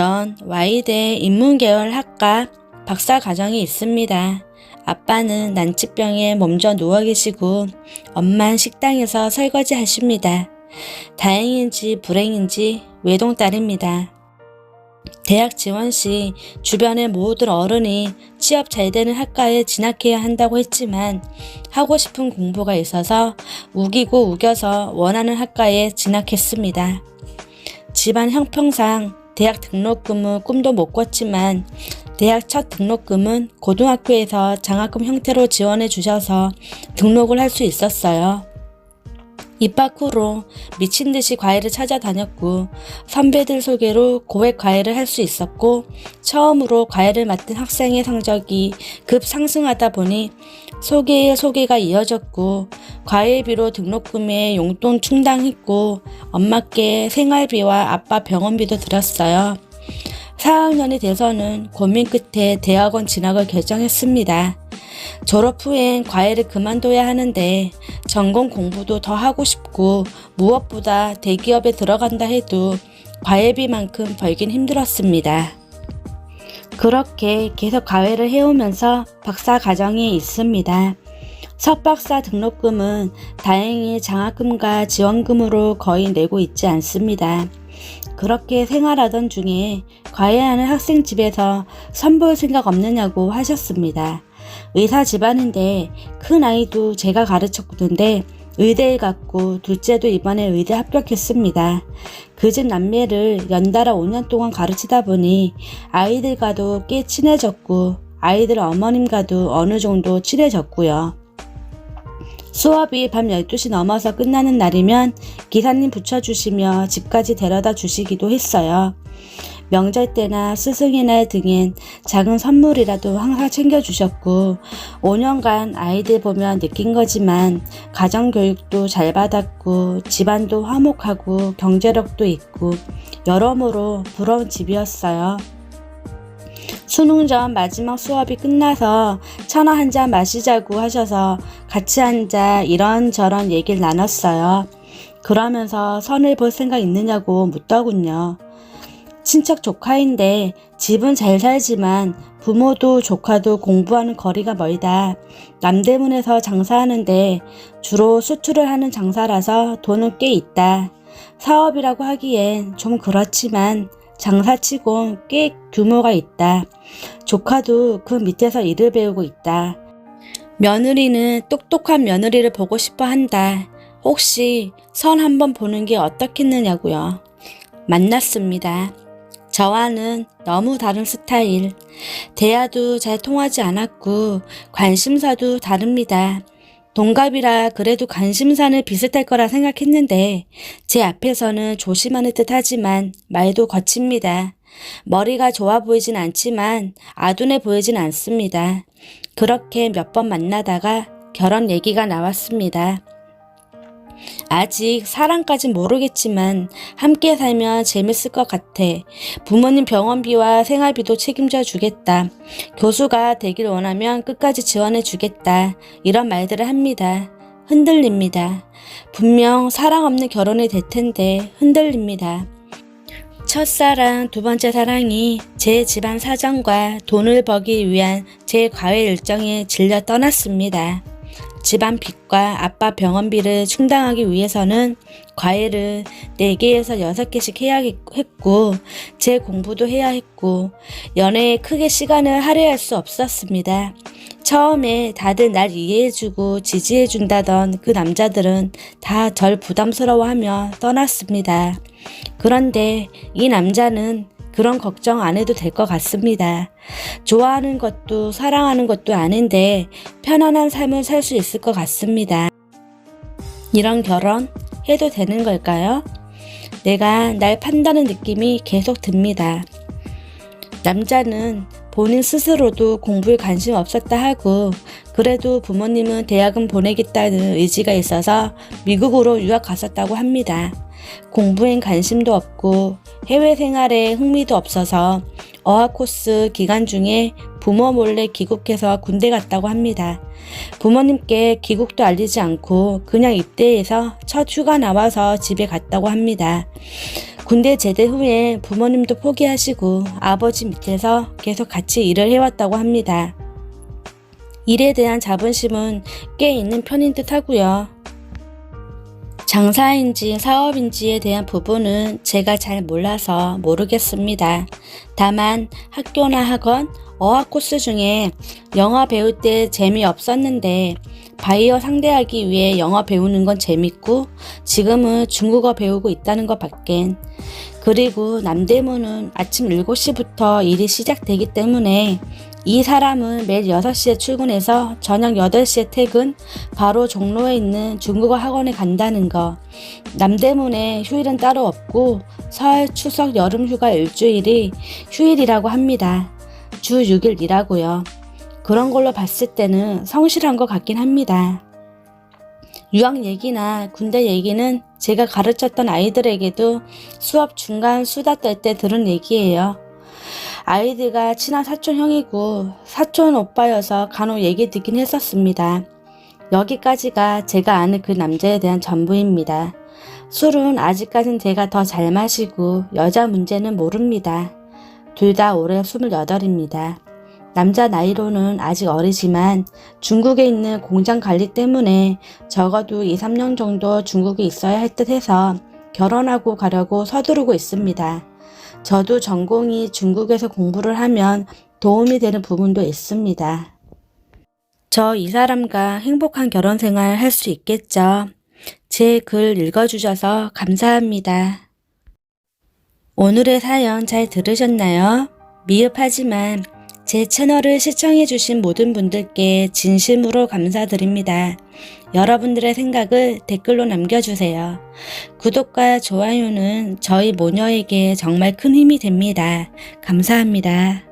전 Y대 인문계열 학과 박사 과정이 있습니다. 아빠는 난치병에 몸져 누워 계시고 엄만 식당에서 설거지 하십니다. 다행인지 불행인지 외동딸입니다. 대학 지원 시 주변의 모든 어른이 취업 잘 되는 학과에 진학해야 한다고 했지만 하고 싶은 공부가 있어서 우기고 우겨서 원하는 학과에 진학했습니다. 집안 형평상 대학 등록금은 꿈도 못 꿨지만 대학 첫 등록금은 고등학교에서 장학금 형태로 지원해 주셔서 등록을 할 수 있었어요. 입학 후로 미친 듯이 과외를 찾아다녔고 선배들 소개로 고액 과외를 할 수 있었고 처음으로 과외를 맡은 학생의 성적이 급 상승하다 보니 소개에 소개가 이어졌고 과외비로 등록금에 용돈 충당했고 엄마께 생활비와 아빠 병원비도 들었어요. 4학년이 돼서는 고민 끝에 대학원 진학을 결정했습니다. 졸업 후엔 과외를 그만둬야 하는데 전공 공부도 더 하고 싶고 무엇보다 대기업에 들어간다 해도 과외비만큼 벌긴 힘들었습니다. 그렇게 계속 과외를 해오면서 박사 과정이 있습니다. 석박사 등록금은 다행히 장학금과 지원금으로 거의 내고 있지 않습니다. 그렇게 생활하던 중에 과외하는 학생 집에서 선볼 생각 없느냐고 하셨습니다. 의사 집안인데 큰 아이도 제가 가르쳤는데 의대에 갔고 둘째도 이번에 의대 합격했습니다. 그 집 남매를 연달아 5년 동안 가르치다 보니 아이들과도 꽤 친해졌고 아이들 어머님과도 어느 정도 친해졌고요. 수업이 밤 12시 넘어서 끝나는 날이면 기사님 붙여주시며 집까지 데려다 주시기도 했어요. 명절 때나 스승의 날 등엔 작은 선물이라도 항상 챙겨주셨고 5년간 아이들 보면 느낀 거지만 가정교육도 잘 받았고 집안도 화목하고 경제력도 있고 여러모로 부러운 집이었어요. 수능 전 마지막 수업이 끝나서 천하 한잔 마시자고 하셔서 같이 앉아 이런저런 얘기를 나눴어요. 그러면서 선을 볼 생각 있느냐고 묻더군요. 친척 조카인데 집은 잘 살지만 부모도 조카도 공부하는 거리가 멀다. 남대문에서 장사하는데 주로 수출을 하는 장사라서 돈은 꽤 있다. 사업이라고 하기엔 좀 그렇지만 장사치곤 꽤 규모가 있다. 조카도 그 밑에서 일을 배우고 있다. 며느리는 똑똑한 며느리를 보고 싶어 한다. 혹시 선 한번 보는 게 어떻겠느냐고요. 만났습니다. 저와는 너무 다른 스타일. 대화도 잘 통하지 않았고 관심사도 다릅니다. 동갑이라 그래도 관심사는 비슷할 거라 생각했는데 제 앞에서는 조심하는 듯 하지만 말도 거칩니다. 머리가 좋아 보이진 않지만 아둔해 보이진 않습니다. 그렇게 몇 번 만나다가 결혼 얘기가 나왔습니다. 아직 사랑까진 모르겠지만 함께 살면 재밌을 것 같아. 부모님 병원비와 생활비도 책임져 주겠다. 교수가 되길 원하면 끝까지 지원해 주겠다. 이런 말들을 합니다. 흔들립니다. 분명 사랑 없는 결혼이 될 텐데 흔들립니다. 첫사랑, 두 번째 사랑이 제 집안 사정과 돈을 벌기 위한 제 과외 일정에 질려 떠났습니다. 집안 빚과 아빠 병원비를 충당하기 위해서는 과외를 4개에서 6개씩 해야 했고, 제 공부도 해야 했고, 연애에 크게 시간을 할애할 수 없었습니다. 처음에 다들 날 이해해주고 지지해준다던 그 남자들은 다 절 부담스러워하며 떠났습니다. 그런데 이 남자는 그런 걱정 안 해도 될 것 같습니다. 좋아하는 것도 사랑하는 것도 아닌데 편안한 삶을 살 수 있을 것 같습니다. 이런 결혼 해도 되는 걸까요? 내가 날 판다는 느낌이 계속 듭니다. 남자는 본인 스스로도 공부에 관심 없었다 하고 그래도 부모님은 대학은 보내겠다는 의지가 있어서 미국으로 유학 갔었다고 합니다. 공부엔 관심도 없고 해외 생활에 흥미도 없어서 어학 코스 기간 중에 부모 몰래 귀국해서 군대 갔다고 합니다. 부모님께 귀국도 알리지 않고 그냥 입대해서 첫 휴가 나와서 집에 갔다고 합니다. 군대 제대 후에 부모님도 포기하시고 아버지 밑에서 계속 같이 일을 해왔다고 합니다. 일에 대한 자부심은 꽤 있는 편인 듯 하고요. 장사인지 사업인지에 대한 부분은 제가 잘 몰라서 모르겠습니다. 다만 학교나 학원, 어학 코스 중에 영어 배울 때 재미없었는데 바이어 상대하기 위해 영어 배우는 건 재밌고 지금은 중국어 배우고 있다는 것 밖엔 그리고 남대문은 아침 7시부터 일이 시작되기 때문에 이 사람은 매일 6시에 출근해서 저녁 8시에 퇴근, 바로 종로에 있는 중국어 학원에 간다는 거. 남대문에 휴일은 따로 없고 설, 추석, 여름 휴가 일주일이 휴일이라고 합니다. 주 6일 일하고요. 그런 걸로 봤을 때는 성실한 것 같긴 합니다. 유학 얘기나 군대 얘기는 제가 가르쳤던 아이들에게도 수업 중간 수다 떨 때 들은 얘기예요. 아이들과 친한 사촌 형이고 사촌 오빠여서 간혹 얘기 듣긴 했었습니다. 여기까지가 제가 아는 그 남자에 대한 전부입니다. 술은 아직까진 제가 더 잘 마시고 여자 문제는 모릅니다. 둘 다 올해 28입니다. 남자 나이로는 아직 어리지만 중국에 있는 공장 관리 때문에 적어도 2, 3년 정도 중국에 있어야 할 듯 해서 결혼하고 가려고 서두르고 있습니다. 저도 전공이 중국에서 공부를 하면 도움이 되는 부분도 있습니다. 저 이 사람과 행복한 결혼 생활 할 수 있겠죠. 제 글 읽어주셔서 감사합니다. 오늘의 사연 잘 들으셨나요? 미흡하지만 제 채널을 시청해주신 모든 분들께 진심으로 감사드립니다. 여러분들의 생각을 댓글로 남겨주세요. 구독과 좋아요는 저희 모녀에게 정말 큰 힘이 됩니다. 감사합니다.